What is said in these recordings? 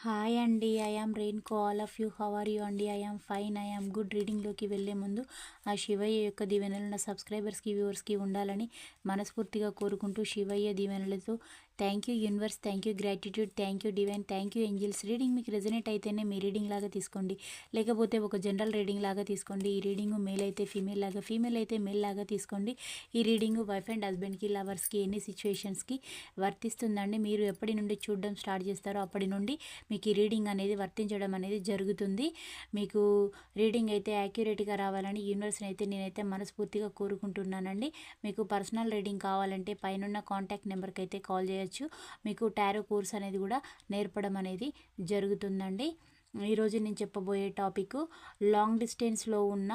Hi అండి. I rain co all of you. How are you అండి? I fine. I good రీడింగ్లోకి వెళ్ళే ముందు ఆ శివయ్య యొక్క దీవెనలు నా సబ్స్క్రైబర్స్కి వ్యూవర్స్కి ఉండాలని మనస్ఫూర్తిగా కోరుకుంటూ శివయ్య దీవెనలతో thank you universe thank you gratitude thank you divine thank you angels. Reading మీకు రెజనేట్ అయితేనే మీ రీడింగ్ లాగా తీసుకోండి. లేకపోతే ఒక జనరల్ రీడింగ్ లాగా తీసుకోండి. ఈ రీడింగ్ మేల్ అయితే ఫీమేల్ లాగా ఫీమేల్ అయితే మేల్ లాగా తీసుకోండి. ఈ రీడింగ్ వైఫ్ అండ్ హస్బెండ్కి లవర్స్కి ఎన్ని సిచ్యువేషన్స్కి వర్తిస్తుందండి. మీరు ఎప్పటి నుండి చూడడం స్టార్ట్ చేస్తారో అప్పటి నుండి మీకు ఈ రీడింగ్ అనేది వర్తించడం అనేది జరుగుతుంది. మీకు రీడింగ్ అయితే యాక్యురేట్గా రావాలని యూనివర్స్ని అయితే నేనైతే మనస్ఫూర్తిగా కోరుకుంటున్నానండి. మీకు పర్సనల్ రీడింగ్ కావాలంటే పైన కాంటాక్ట్ నెంబర్కి అయితే కాల్ చేయొచ్చు. మీకు టారో కోర్స్ అనేది కూడా నేర్పడం అనేది జరుగుతుందండి. ఈరోజు నేను చెప్పబోయే టాపిక్ లాంగ్ డిస్టెన్స్లో ఉన్న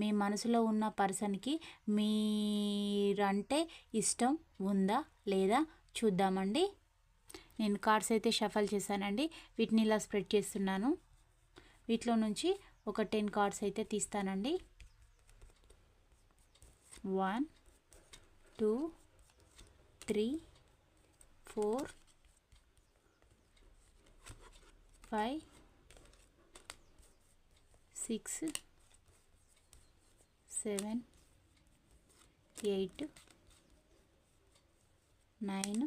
మీ మనసులో ఉన్న పర్సన్కి మీరంటే ఇష్టం ఉందా లేదా చూద్దామండి. నేను కార్డ్స్ అయితే షఫల్ చేశానండి. వీటిని ఇలా స్ప్రెడ్ చేస్తున్నాను. వీటిలో నుంచి ఒక టెన్ కార్డ్స్ అయితే తీస్తానండి. One two three four five six seven eight nine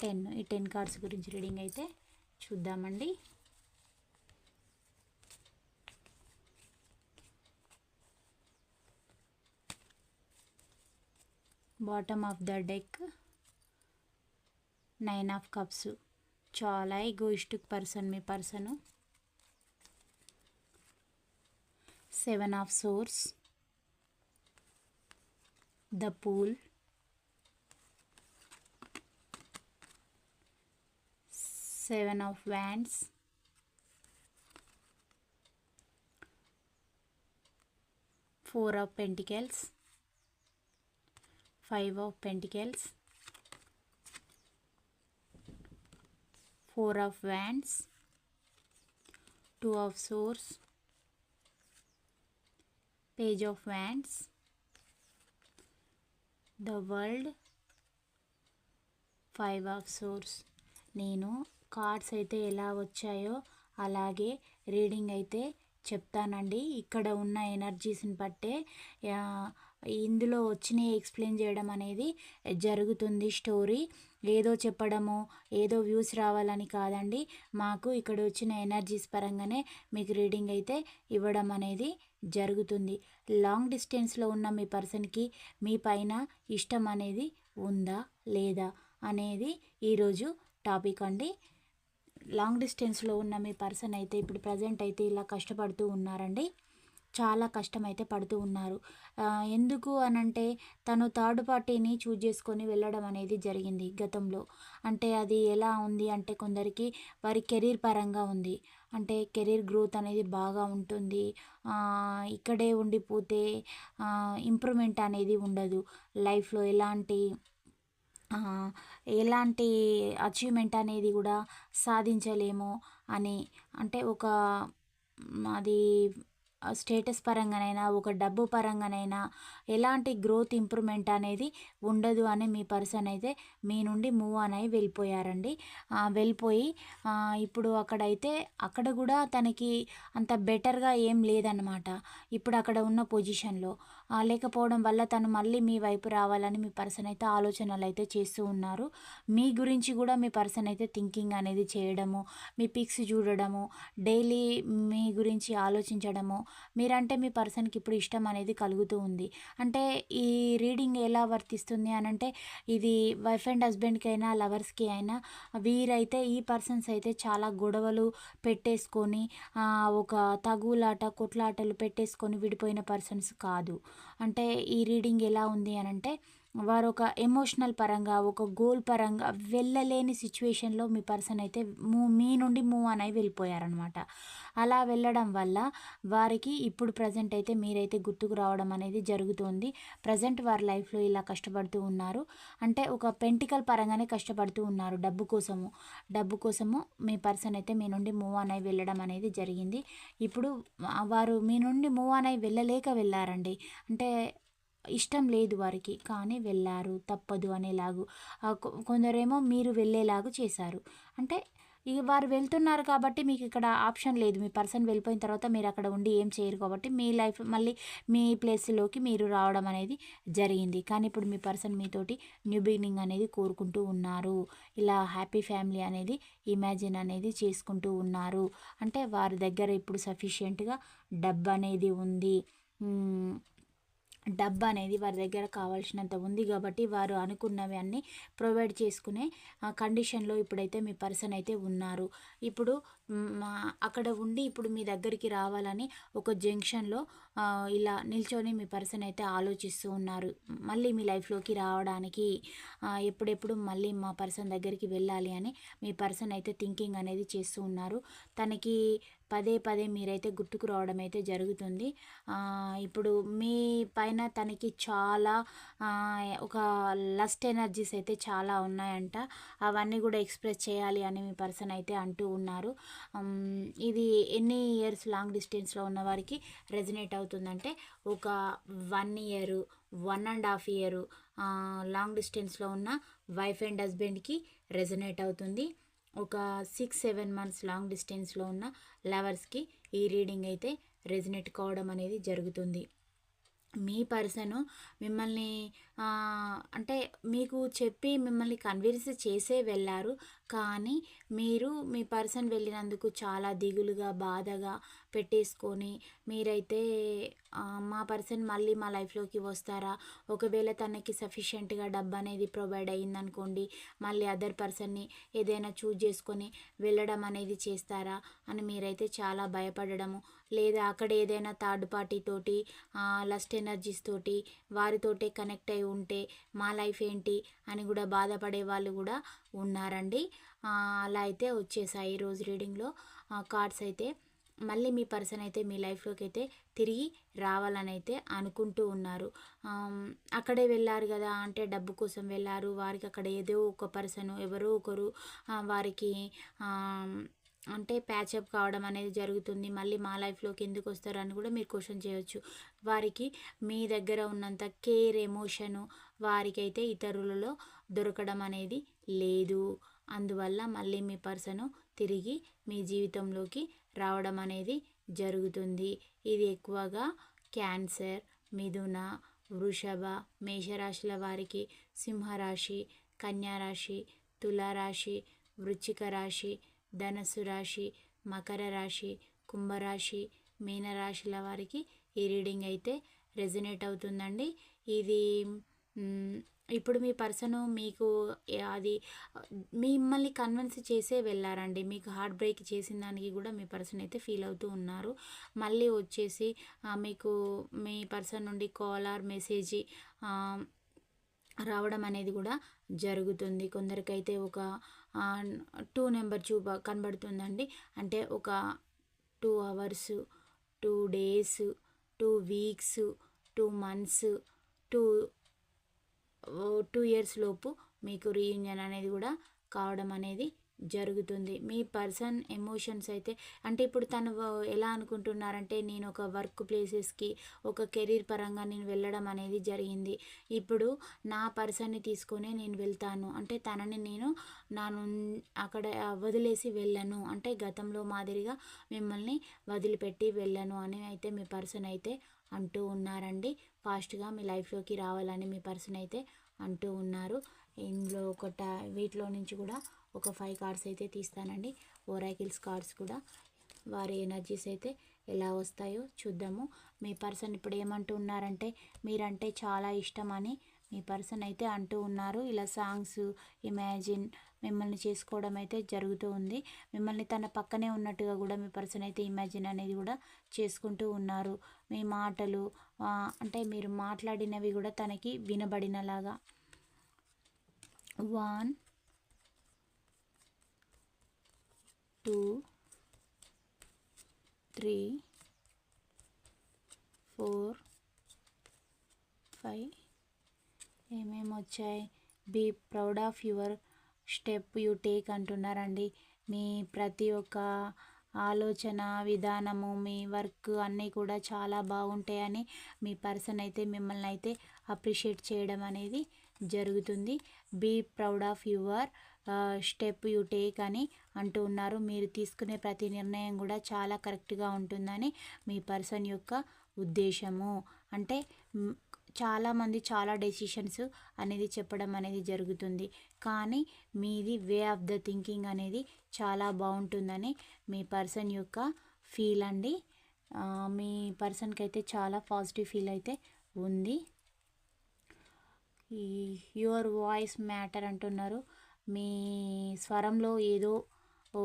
ten. ఈ టెన్ కార్డ్స్ గురించి రీడింగ్ అయితే చూద్దామండి. Bottom of the deck. Nine of cups. చాలా egoistic person me person. Seven of swords. The fool. Seven of wands. Four of pentacles. Five of pentacles. Four of wands two of swords page of wands the world five of swords. నేను cards అయితే ఎలా వచ్చాయో అలాగే reading అయితే చెప్తానండి. ఇక్కడ ఉన్న ఎనర్జీస్ని బట్టే ఇందులో వచ్చినవి ఎక్స్ప్లెయిన్ చేయడం అనేది జరుగుతుంది స్టోరీ. ఏదో చెప్పడము ఏదో వ్యూస్ రావాలని కాదండి. మాకు ఇక్కడ వచ్చిన ఎనర్జీస్ పరంగానే మీకు రీడింగ్ అయితే ఇవ్వడం అనేది జరుగుతుంది. లాంగ్ డిస్టెన్స్లో ఉన్న మీ పర్సన్కి మీ పైన ఇష్టం అనేది ఉందా లేదా అనేది ఈరోజు టాపిక్ అండి. లాంగ్ డిస్టెన్స్లో ఉన్న మీ పర్సన్ అయితే ఇప్పుడు ప్రజెంట్ అయితే ఇలా కష్టపడుతూ ఉన్నారండి. చాలా కష్టమైతే పడుతూ ఉన్నారు. ఎందుకు అనంటే తను థర్డ్ పార్టీని చూజ్ చేసుకొని వెళ్ళడం అనేది జరిగింది గతంలో. అంటే అది ఎలా ఉంది అంటే కొందరికి వారి కెరీర్ పరంగా ఉంది. అంటే కెరీర్ గ్రోత్ అనేది బాగా ఉంటుంది. ఇక్కడే ఉండిపోతే ఇంప్రూవ్మెంట్ అనేది ఉండదు. లైఫ్లో ఎలాంటి ఎలాంటి అచీవ్మెంట్ అనేది కూడా సాధించలేము అని. అంటే ఒక అది స్టేటస్ పరంగానైనా ఒక డబ్బు పరంగానైనా ఎలాంటి గ్రోత్ ఇంప్రూవ్మెంట్ అనేది ఉండదు అని మీ పర్సన్ అయితే మీ నుండి మూవ్ ఆన్ అయి వెళ్ళిపోయారండి. వెళ్ళిపోయి ఇప్పుడు అక్కడైతే అక్కడ కూడా తనకి అంత బెటర్గా ఏం లేదనమాట ఇప్పుడు అక్కడ ఉన్న పొజిషన్లో లేకపోవడం వల్ల తను మళ్ళీ మీ వైపు రావాలని మీ పర్సన్ అయితే ఆలోచనలు అయితే చేస్తూ ఉన్నారు. మీ గురించి కూడా మీ పర్సన్ అయితే థింకింగ్ అనేది చేయడము మీ పిక్స్ చూడడము డైలీ మీ గురించి ఆలోచించడము మీరంటే మీ పర్సన్కి ఇప్పుడు ఇష్టం అనేది కలుగుతూ ఉంది. అంటే ఈ రీడింగ్ ఎలా వర్తిస్తుంది అని అంటే ఇది వైఫ్ అండ్ హస్బెండ్కి అయినా లవర్స్కి అయినా వీరైతే ఈ పర్సన్స్ అయితే చాలా గొడవలు పెట్టేసుకొని ఒక తగులాట కొట్లాటలు పెట్టేసుకొని విడిపోయిన పర్సన్స్ కాదు. అంటే ఈ రీడింగ్ ఎలా ఉంది అని అంటే వారు ఒక ఎమోషనల్ పరంగా ఒక గోల్ పరంగా వెళ్ళలేని సిచ్యువేషన్లో మీ పర్సన్ అయితే మూ మీ నుండి మూవ్ అని అయి వెళ్ళిపోయారనమాట అలా వెళ్ళడం వల్ల వారికి ఇప్పుడు ప్రజెంట్ అయితే మీరైతే గుర్తుకు రావడం అనేది జరుగుతుంది. ప్రజెంట్ వారి లైఫ్లో ఇలా కష్టపడుతూ ఉన్నారు. అంటే ఒక పెంటికల్ పరంగానే కష్టపడుతూ ఉన్నారు డబ్బు కోసము. డబ్బు కోసము మీ పర్సన్ అయితే మీ నుండి మూవ్ ఆన్ అయి వెళ్ళడం అనేది జరిగింది. ఇప్పుడు వారు మీ నుండి మూవ్ ఆన్ అయి వెళ్ళలేక వెళ్ళారండి. అంటే ఇష్టం లేదు వారికి. కానీ వెళ్ళారు. తప్పదు అనేలాగు. కొ- కొందరేమో మీరు వెళ్ళేలాగు చేశారు. అంటే ఇక వారు వెళ్తున్నారు కాబట్టి మీకు ఇక్కడ ఆప్షన్ లేదు. మీ పర్సన్ వెళ్ళిపోయిన తర్వాత మీరు అక్కడ ఉండి ఏం చేయరు కాబట్టి మీ లైఫ్ మళ్ళీ మీ ప్లేస్లోకి మీరు రావడం అనేది జరిగింది. కానీ ఇప్పుడు మీ పర్సన్ మీతోటి న్యూ బిగినింగ్ అనేది కోరుకుంటూ ఉన్నారు. ఇలా హ్యాపీ ఫ్యామిలీ అనేది ఇమాజిన్ అనేది చేసుకుంటూ ఉన్నారు. అంటే వారి దగ్గర ఇప్పుడు సఫిషియెంట్గా డబ్బు అనేది ఉంది. డబ్బు అనేది వారి దగ్గర కావాల్సినంత ఉంది కాబట్టి వారు అనుకున్నవి అన్నీ ప్రొవైడ్ చేసుకునే కండిషన్లో ఇప్పుడైతే మీ పర్సన్ అయితే ఉన్నారు. ఇప్పుడు అక్కడ ఉండి ఇప్పుడు మీ దగ్గరికి రావాలని ఒక జంక్షన్లో ఇలా నిల్చొని మీ పర్సన్ అయితే ఆలోచిస్తూ ఉన్నారు. మళ్ళీ మీ లైఫ్లోకి రావడానికి ఎప్పుడెప్పుడు మళ్ళీ మా పర్సన్ దగ్గరికి వెళ్ళాలి అని మీ పర్సన్ అయితే థింకింగ్ అనేది చేస్తూ ఉన్నారు. తనకి పదే పదే మీరైతే గుర్తుకు రావడం అయితే జరుగుతుంది. ఇప్పుడు మీ పైన తనకి చాలా ఒక లస్ట్ ఎనర్జీస్ అయితే చాలా ఉన్నాయంట. అవన్నీ కూడా ఎక్స్ప్రెస్ చేయాలి అని మీ పర్సన్ అయితే అంటూ ఉన్నారు. ఇది ఎన్ని ఇయర్స్ లాంగ్ డిస్టెన్స్లో ఉన్న వారికి రెజినేట్ అవుతుందంటే ఒక one year one and half year long డిస్టెన్స్లో ఉన్న వైఫ్ అండ్ హస్బెండ్కి రెజనేట్ అవుతుంది. ఒక సిక్స్ సెవెన్ మంత్స్ లాంగ్ డిస్టెన్స్లో ఉన్న లవర్స్కి ఈ రీడింగ్ అయితే రెజినేట్ కావడం అనేది జరుగుతుంది. మీ పర్సను మిమ్మల్ని అంటే మీకు చెప్పి మిమ్మల్ని కన్విన్స్ చేసే వెళ్ళారు కానీ మీరు మీ పర్సన్ వెళ్ళినందుకు చాలా దిగులుగా బాధగా పెట్టేసుకొని మీరైతే మా పర్సన్ మళ్ళీ మా లైఫ్లోకి వస్తారా? ఒకవేళ తనకి సఫిషియెంట్గా డబ్బు అనేది ప్రొవైడ్ అయ్యిందనుకోండి మళ్ళీ అదర్ పర్సన్ని ఏదైనా చూజ్ చేసుకొని వెళ్ళడం అనేది చేస్తారా? అని మీరైతే చాలా భయపడడము. లేదా అక్కడ ఏదైనా థర్డ్ పార్టీ తోటి లస్ట్ ఎనర్జీస్ తోటి వారితోటే కనెక్ట్ అయి ఉంటే మా లైఫ్ ఏంటి అని కూడా బాధపడే వాళ్ళు కూడా ఉన్నారండి. అలా అయితే వచ్చేసాయి రోజు రీడింగ్లో. కార్డ్స్ అయితే మళ్ళీ మీ పర్సన్ అయితే మీ లైఫ్లోకి అయితే తిరిగి రావాలని అయితే అనుకుంటూ ఉన్నారు. అక్కడే వెళ్ళారు కదా అంటే డబ్బు కోసం వెళ్ళారు. వారికి అక్కడ ఏదో ఒక పర్సన్ ఎవరో ఒకరు వారికి అంటే ప్యాచప్ కావడం అనేది జరుగుతుంది. మళ్ళీ మా లైఫ్లోకి ఎందుకు వస్తారు అని కూడా మీరు క్వశ్చన్ చేయొచ్చు. వారికి మీ దగ్గర ఉన్నంత కేర్ ఎమోషను వారికైతే ఇతరులలో దొరకడం అనేది లేదు. అందువల్ల మళ్ళీ మీ పర్సను తిరిగి మీ జీవితంలోకి రావడం అనేది జరుగుతుంది. ఇది ఎక్కువగా క్యాన్సర్ మిథున వృషభ మేషరాశుల వారికి సింహరాశి కన్యారాశి తులారాశి వృచ్చిక రాశి ధనస్సు రాశి మకర రాశి కుంభరాశి మీనరాశుల వారికి ఈ రీడింగ్ అయితే రెజినేట్ అవుతుందండి. ఇది ఇప్పుడు మీ పర్సను మీకు అది మిమ్మల్ని కన్విన్స్ చేసే వెళ్ళారండి. మీకు హార్ట్ బ్రేక్ చేసిన దానికి కూడా మీ పర్సన్ అయితే ఫీల్ అవుతూ ఉన్నారు. మళ్ళీ వచ్చేసి మీకు మీ పర్సన్ నుండి కాల్ ఆర్ మెసేజ్ రావడం అనేది కూడా జరుగుతుంది. కొందరికైతే ఒక టూ నెంబర్ చూప కనబడుతుందండి. అంటే ఒక two hours two days two weeks two months two two years లోపు మీకు రీయూనియన్ అనేది కూడా కావడం అనేది జరుగుతుంది. మీ పర్సన్ ఎమోషన్స్ అయితే అంటే ఇప్పుడు తను ఎలా అనుకుంటున్నారంటే నేను ఒక వర్క్ ప్లేసెస్కి ఒక కెరీర్ పరంగా నేను వెళ్ళడం అనేది జరిగింది. ఇప్పుడు నా పర్సన్ని తీసుకొని నేను వెళ్తాను. అంటే తనని నేను నాను అక్కడ వదిలేసి వెళ్ళను. అంటే గతంలో మాదిరిగా మిమ్మల్ని వదిలిపెట్టి వెళ్ళను అని అయితే మీ పర్సన్ అయితే అంటూ ఉన్నారండి. ఫాస్ట్గా మీ లైఫ్లోకి రావాలని మీ పర్సన్ అయితే అంటూ ఉన్నారు. ఇందులో ఒకట వీటిలో నుంచి కూడా ఒక ఫైవ్ కార్డ్స్ అయితే తీస్తానండి. ఓరాకిల్స్ కార్డ్స్ కూడా. వారి ఎనర్జీస్ అయితే ఎలా వస్తాయో చూద్దాము. మీ పర్సన్ ఇప్పుడు ఏమంటూ ఉన్నారంటే మీరంటే చాలా ఇష్టం అని మీ పర్సన్ అయితే అంటూ ఉన్నారు. ఇలా సాంగ్స్ ఇమాజిన్ మిమ్మల్ని చేసుకోవడం అయితే జరుగుతూ ఉంది. మిమ్మల్ని తన పక్కనే ఉన్నట్టుగా కూడా మీ పర్సన్ అయితే ఇమాజిన్ అనేది కూడా చేసుకుంటూ ఉన్నారు. మీ మాటలు అంటే మీరు మాట్లాడినవి కూడా తనకి వినబడినలాగా. One two three four five ఏమేమి వచ్చాయి? Be proud of your step you take అంటున్నారండి. మీ ప్రతి ఒక్క ఆలోచన విధానము మీ వర్క్ అన్నీ కూడా చాలా బాగుంటాయని మీ పర్సన్ అయితే మిమ్మల్ని అయితే అప్రిషియేట్ చేయడం అనేది జరుగుతుంది. Be proud of your step you take అని అంటూ ఉన్నారు. మీరు తీసుకునే ప్రతి నిర్ణయం కూడా చాలా కరెక్ట్గా ఉంటుందని మీ పర్సన్ యొక్క ఉద్దేశము. అంటే చాలామంది చాలా డెసిషన్స్ అనేది చెప్పడం అనేది జరుగుతుంది. కానీ మీది వే ఆఫ్ ద థింకింగ్ అనేది చాలా బాగుంటుందని మీ పర్సన్ యొక్క ఫీల్ అండి. మీ పర్సన్కి అయితే చాలా పాజిటివ్ ఫీల్ అయితే ఉంది. ఈ యువర్ వాయిస్ మ్యాటర్ అంటున్నారు. మీ స్వరంలో ఏదో ఓ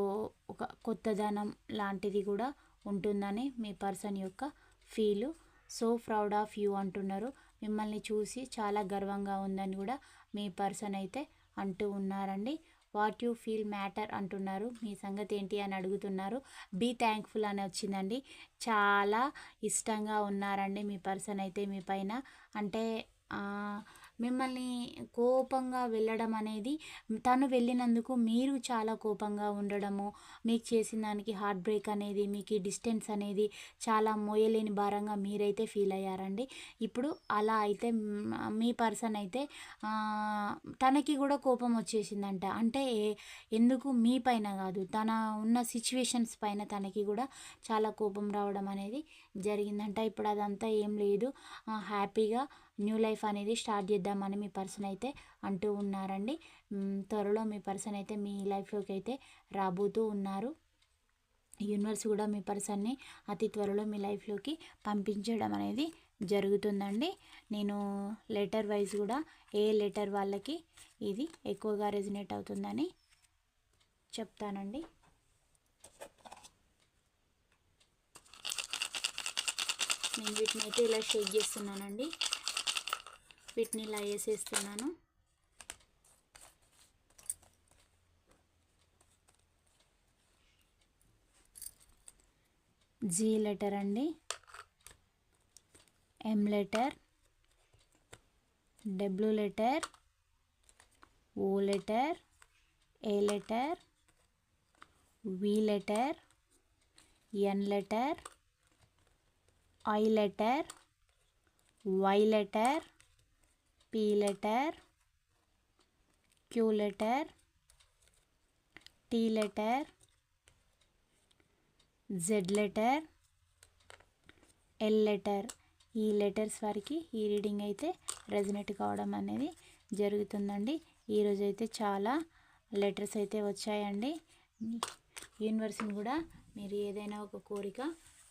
ఒక కొత్తదనం లాంటిది కూడా ఉంటుందని మీ పర్సన్ యొక్క feel. So proud of you అంటున్నారు. మిమ్మల్ని చూసి చాలా గర్వంగా ఉందని కూడా మీ పర్సన్ అయితే అంటూ ఉన్నారండి. వాట్ యు ఫీల్ మ్యాటర్ అంటున్నారు. మీ సంగతి ఏంటి అని అడుగుతున్నారు. బీ థ్యాంక్ఫుల్ అని వచ్చిందండి. చాలా ఇష్టంగా ఉన్నారండి మీ పర్సన్ అయితే మీ పైన. అంటే మిమ్మల్ని కోపంగా వెళ్ళడం అనేది తను వెళ్ళినందుకు మీరు చాలా కోపంగా ఉండడము మీకు చేసిన దానికి హార్ట్ బ్రేక్ అనేది మీకు డిస్టెన్స్ అనేది చాలా మోయలేని భారంగా మీరైతే ఫీల్ అయ్యారండి. ఇప్పుడు అలా అయితే మీ పర్సన్ అయితే తనకి కూడా కోపం వచ్చేసిందంట. అంటే ఎందుకు మీ పైన కాదు తన ఉన్న సిచ్యువేషన్స్ పైన తనకి కూడా చాలా కోపం రావడం అనేది జరిగిందంట. ఇప్పుడు అదంతా ఏం లేదు. హ్యాపీగా న్యూ లైఫ్ అనేది స్టార్ట్ చేద్దామని మీ పర్సన్ అయితే అంటూ ఉన్నారండి. త్వరలో మీ పర్సన్ అయితే మీ లైఫ్లోకి అయితే రాబోతూ ఉన్నారు. యూనివర్స్ కూడా మీ పర్సన్ని అతి త్వరలో మీ లైఫ్లోకి పంపించడం అనేది జరుగుతుందండి. నేను లెటర్ వైజ్ కూడా ఏ లెటర్ వాళ్ళకి ఇది ఎక్కువగా రెజినేట్ అవుతుందని చెప్తానండి. నేను వీటిని అయితే ఇలా షేక్ చేస్తున్నానండి. వీటిని ఇలా వేసేస్తున్నాను. జీ లెటర్ అండి. M letter. W letter. O letter. A letter. V letter. N letter. I letter Y letter P letter Q letter T letter Z letter L letter. ఈ లెటర్స్ వారికి ఈ రీడింగ్ అయితే రెజినెట్ కావడం అనేది జరుగుతుందండి. ఈరోజు అయితే చాలా లెటర్స్ అయితే వచ్చాయండి. యూనివర్స్ని కూడా మీరు ఏదైనా ఒక కోరిక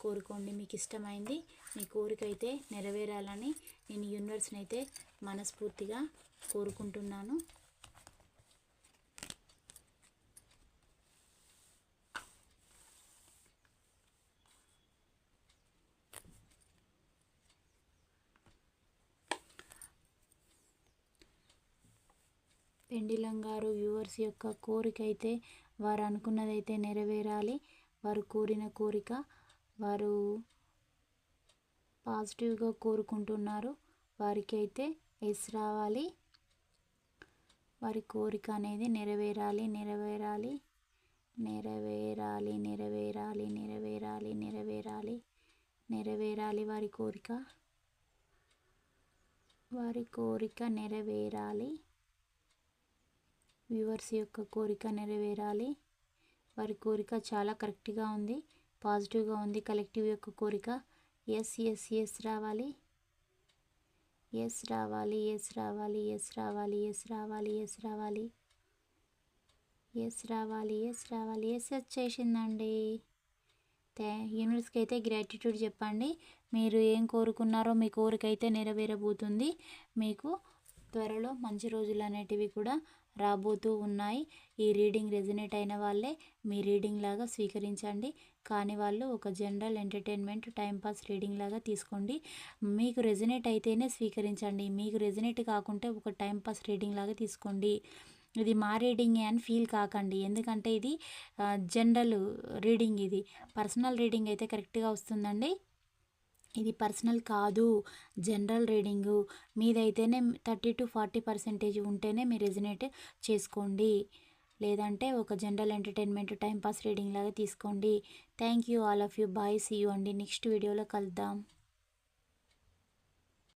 కోరుకోండి. మీకు ఇష్టమైంది మీ కోరిక అయితే నెరవేరాలని నేను యూనివర్స్ని అయితే మనస్ఫూర్తిగా కోరుకుంటున్నాను. పెండిలం గారు వ్యూవర్స్ యొక్క కోరిక అయితే వారు అనుకున్నదైతే నెరవేరాలి. వారు కోరిన కోరిక వారు పాజిటివ్గా కోరుకుంటున్నారు. వారికి అయితే ఎస్ రావాలి. వారి కోరిక అనేది నెరవేరాలి నెరవేరాలి నెరవేరాలి నెరవేరాలి నెరవేరాలి నెరవేరాలి నెరవేరాలి వారి కోరిక. వారి కోరిక నెరవేరాలి. వ్యూవర్స్ యొక్క కోరిక నెరవేరాలి. వారి కోరిక చాలా కరెక్ట్గా ఉంది. పాజిటివ్గా ఉంది కలెక్టివ్ యొక్క కోరిక. ఎస్ ఎస్ ఎస్ రావాలి. ఎస్ రావాలి ఎస్ రావాలి ఎస్ రావాలి ఎస్ రావాలి ఎస్ రావాలి. ఎస్ రావాలి ఎస్ రావాలి ఎస్ వచ్చేసిందండి. యూనివర్స్కి అయితే గ్రాటిట్యూడ్ చెప్పండి. మీరు ఏం కోరుకున్నారో మీ కోరిక అయితే నెరవేరబోతుంది. మీకు త్వరలో మంచి రోజులు అనేటివి కూడా రాబోతూ ఉన్నాయి. ఈ రీడింగ్ రెజినేట్ అయిన వాళ్ళే మీ రీడింగ్ లాగా స్వీకరించండి. కానీ వాళ్ళు ఒక జనరల్ ఎంటర్టైన్మెంట్ టైంపాస్ రీడింగ్ లాగా తీసుకోండి. మీకు రెజినేట్ అయితేనే స్వీకరించండి. మీకు రెజినేట్ కాకుంటే ఒక టైంపాస్ రీడింగ్ లాగా తీసుకోండి. ఇది మా రీడింగే అని ఫీల్ కాకండి. ఎందుకంటే ఇది జనరల్ రీడింగ్ ఇది. పర్సనల్ రీడింగ్ అయితే కరెక్ట్గా వస్తుందండి. ఇది పర్సనల్ కాదు. General reading. మీదైతేనే thirty to forty percentage ఉంటేనే మీరు రెజినేట్ చేసుకోండి. లేదంటే ఒక జనరల్ ఎంటర్టైన్మెంట్ టైంపాస్ రీడింగ్ లాగా తీసుకోండి. Thank you all of you. Bye. See you అండి. నెక్స్ట్ వీడియోలో కలుద్దాం.